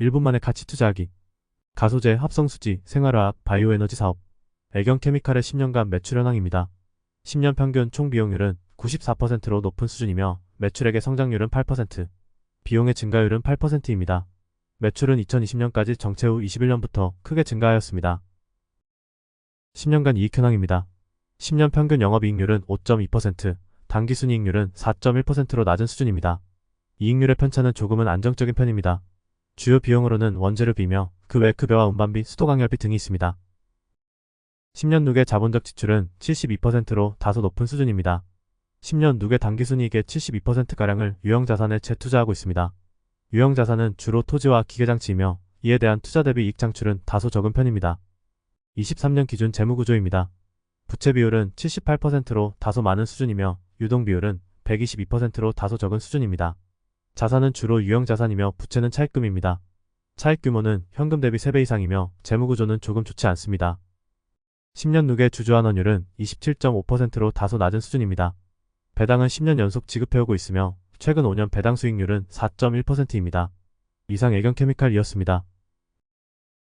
1분 만에 가치 투자하기. 가소제, 합성수지, 생활화학, 바이오에너지 사업. 애경 케미칼의 10년간 매출 현황입니다. 10년 평균 총 비용률은 94%로 높은 수준이며 매출액의 성장률은 8%, 비용의 증가율은 8%입니다. 매출은 2020년까지 정체 후 21년부터 크게 증가하였습니다. 10년간 이익 현황입니다. 10년 평균 영업이익률은 5.2%, 당기순이익률은 4.1%로 낮은 수준입니다. 이익률의 편차는 조금은 안정적인 편입니다. 주요 비용으로는 원재료 비며 그 외 급여와 운반비, 수도강열비 등이 있습니다. 10년 누계 자본적 지출은 72%로 다소 높은 수준입니다. 10년 누계 당기순이익의 72%가량을 유형자산에 재투자하고 있습니다. 유형자산은 주로 토지와 기계장치이며 이에 대한 투자 대비 이익 창출은 다소 적은 편입니다. 23년 기준 재무구조입니다. 부채 비율은 78%로 다소 많은 수준이며 유동 비율은 122%로 다소 적은 수준입니다. 자산은 주로 유형자산이며 부채는 차입금입니다. 차입 규모는 현금 대비 3배 이상이며 재무구조는 조금 좋지 않습니다. 10년 누계 주주환원율은 27.5%로 다소 낮은 수준입니다. 배당은 10년 연속 지급해오고 있으며 최근 5년 배당 수익률은 4.1%입니다. 이상 애경케미칼이었습니다.